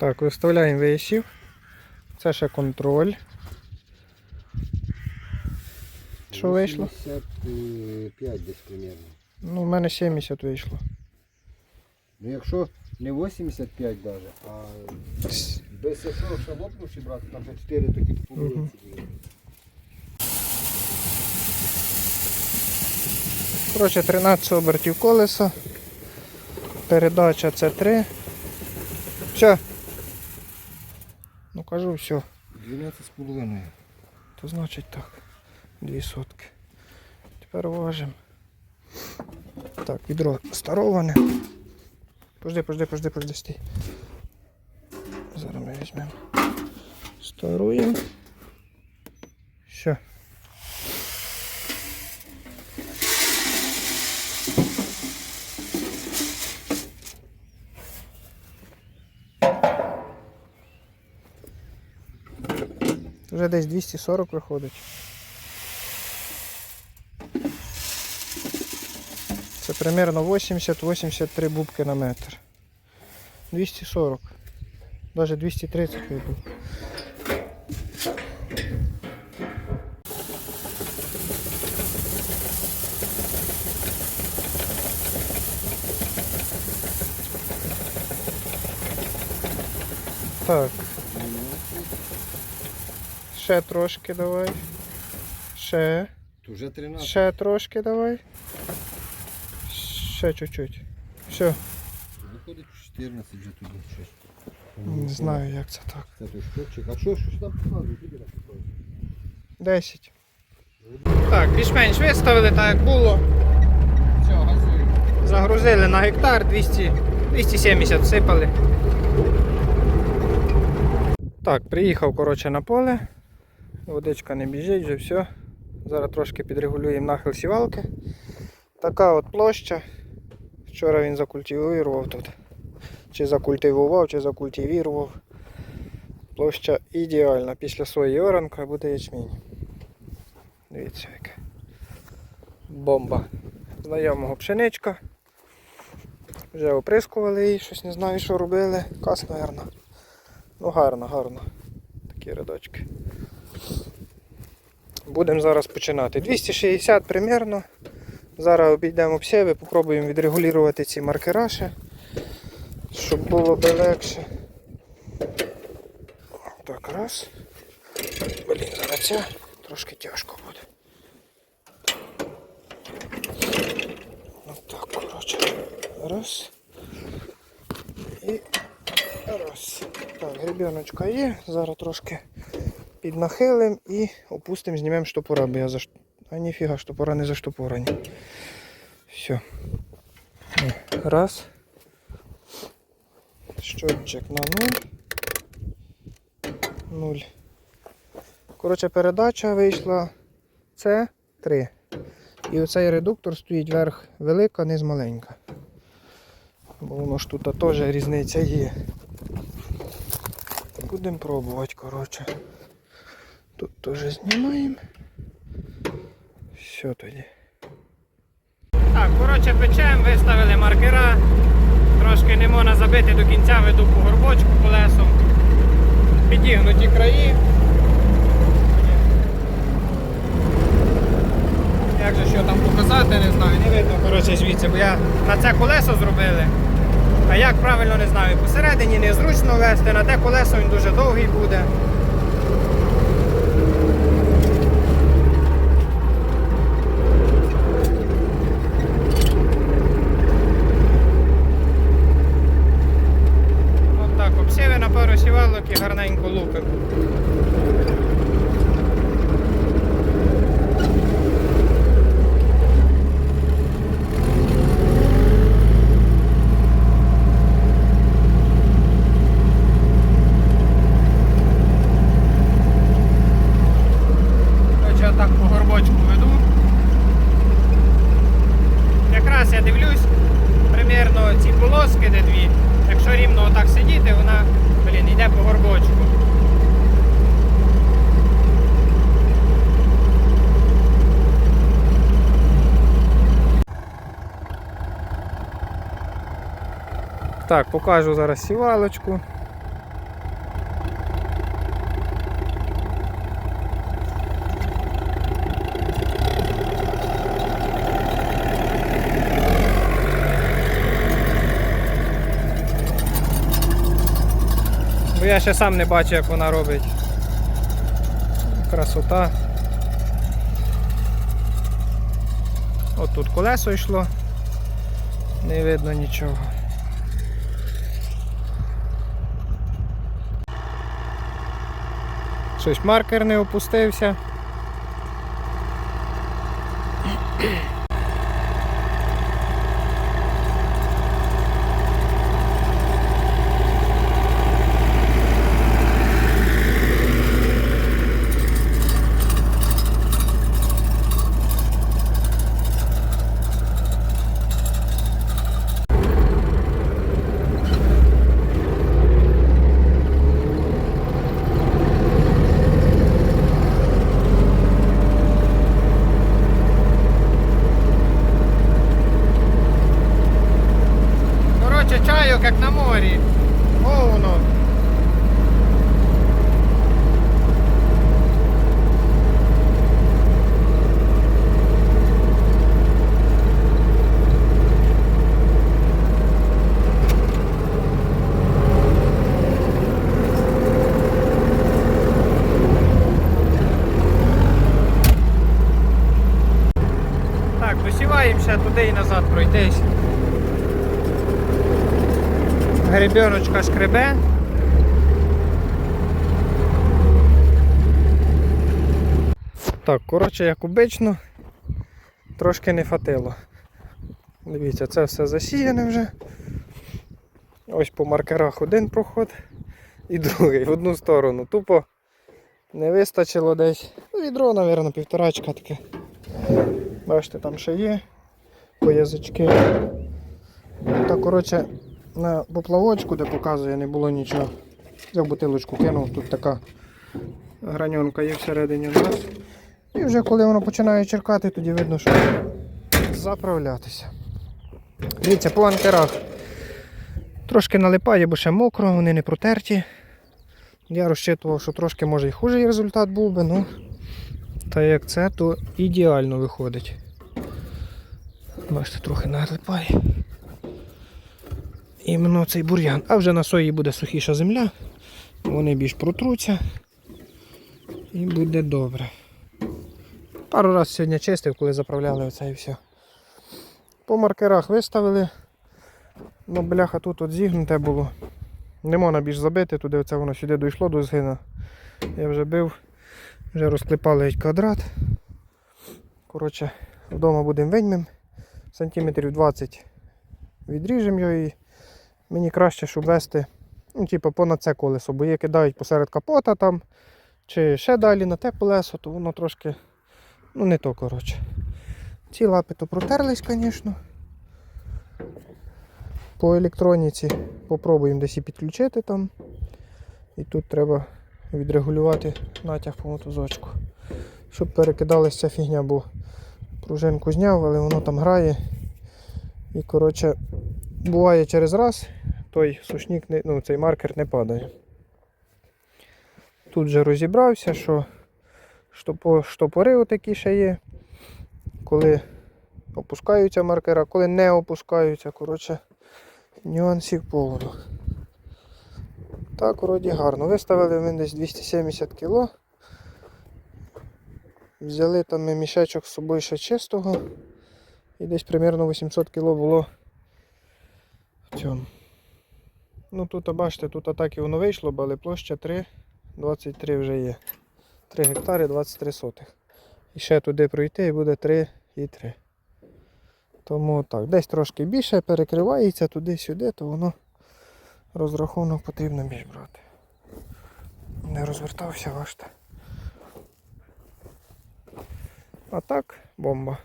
Так, виставляємо висів. Це ще контроль. Що вийшло? 75 десь примерно. Ну, в мене 70 вийшло. Ну якщо не 85 даже, а без якщо ще лопнувши брати, там ще 4 такі побулиці. Коротше, 13 обертів колеса. Передача це 3. Все. Ну кажу, все. 12 з. То значить так. Дві сотки. Тепер важимо. Так, відро староване. Пожди, пожди, пожди, пожди, стій. Зараз ми візьмемо. Старуємо. Все. Вже десь 240 виходить. Це примерно 80-83 бубки на метр. 240. Даже 230 вийду. Так. Ще трошки давай. Ще. Вже 13. Ще трошки давай. Ще чуть-чуть. Все. Виходить 14 вже туди щось. Не знаю як це так. Це той щотчик. А що, що ж там показує? 10. Так, більш-менш виставили так як було. Загрузили на гектар 200, 270 всипали. Так, приїхав коротше на поле. Водичка не біжить, вже все. Зараз трошки підрегулюємо нахил сівалки. Така от площа. Вчора він закультивував тут. Чи закультивував, чи закультивірував. Площа ідеальна. Після сої оранка буде ячмінь. Дивіться яке. Бомба. Знайомого пшеничка. Вже оприскували її, щось не знаю, що робили. Кас, мабуть. Ну гарно, гарно. Такі рядочки. Будемо зараз починати. 260 примерно. Зараз обійдемо обсєви, попробуємо відрегулювати ці маркера ще, щоб було би легше. Так, раз. Блін, зараз це трошки тяжко буде. Отак, коротше. Раз. І раз. Так, гребіночка є. Зараз трошки піднахилим і опустимо, знімемо штопора, бо я за А ніфіга, штопора не заштопорані. Все. Раз. Щотчик на нуль. Нуль. Коротше, передача вийшла. Це 3. І оцей редуктор стоїть верх велика, низ маленька. Бо воно ж тут теж різниця є. Будемо пробувати, коротше. Тут теж знімаємо. Все тоді. Так, коротше, печемо, виставили маркера. Трошки не можна забити до кінця, веду по горбочку колесом. Підігнуті краї. Як же що там показати, не знаю, не видно коротше, звідси, бо я на це колесо зробили. А як правильно не знаю, посередині незручно вести, на те колесо він дуже довгий буде. От так, обсіви на пару сівалок і гарненько лупимо. Так, покажу зараз сівалочку. Бо я ще сам не бачу, як вона робить. Красота. От тут колесо йшло, не видно нічого. Щось маркер не опустився. Коротше, чайок як на морі. Повно. Ще туди і назад пройтись. Гребеночка шкребе. Так, коротше, як обично, трошки не фатило. Дивіться, це все засіяне вже. Ось по маркерах один проход і другий в одну сторону. Тупо не вистачило десь. Ну, відро, мабуть, півторачка таке. Бачите, там ще є по язички. Коротше, на поплавочку, де показує, не було нічого. Взяв бутилочку кинув, тут така граньонка є всередині у нас. І вже коли воно починає черкати, тоді видно, що заправлятися. Дивіться, по анкерах трошки налипає, бо ще мокро, вони не протерті. Я розчитував, що трошки може і хужий результат був би, ну та як це, то ідеально виходить. Бачите, трохи налипає іменно цей бур'ян. А вже на сої буде сухіша земля, вони більш протруться і буде добре. Пару разів сьогодні чистив, коли заправляли оце і все. По маркерах виставили. Ну, бляха тут от зігнуте було. Не можна більш забити, туди оце воно сюди дійшло до згина. Я вже бив, вже розклепали квадрат. Коротше, вдома будемо виньмем. Сантиметрів 20 відріжемо його і мені краще, щоб вести ну, типу, понад це колесо, бо є кидають посеред капота там, чи ще далі на те колесо, то воно трошки ну, не то коротше. Ці лапи то протерлись, звісно. По електроніці попробуємо десь і підключити там. І тут треба відрегулювати натяг по мотузочку. Щоб перекидалася ця фігня, бо пружинку зняв, але воно там грає. І коротше, буває через раз той сушник, не, ну, цей маркер не падає. Тут же розібрався, що штопори отакі ще є. Коли опускаються маркера, коли не опускаються, коротше, нюансів повно. Так, вроді гарно. Виставили ми десь 270 кг. Взяли там ми мішечок з собою ще чистого. І десь примерно 800 кг було в цьому. Ну тут, бачите, тут атаки воно вийшло, але площа 3, 23 вже є. 3 гектари 23 сотих. І ще туди пройти і буде 3 і 3. Тому так, десь трошки більше перекривається туди-сюди, то воно розрахунок потрібно більш брати. Не розвертався, важте. А так, бомба.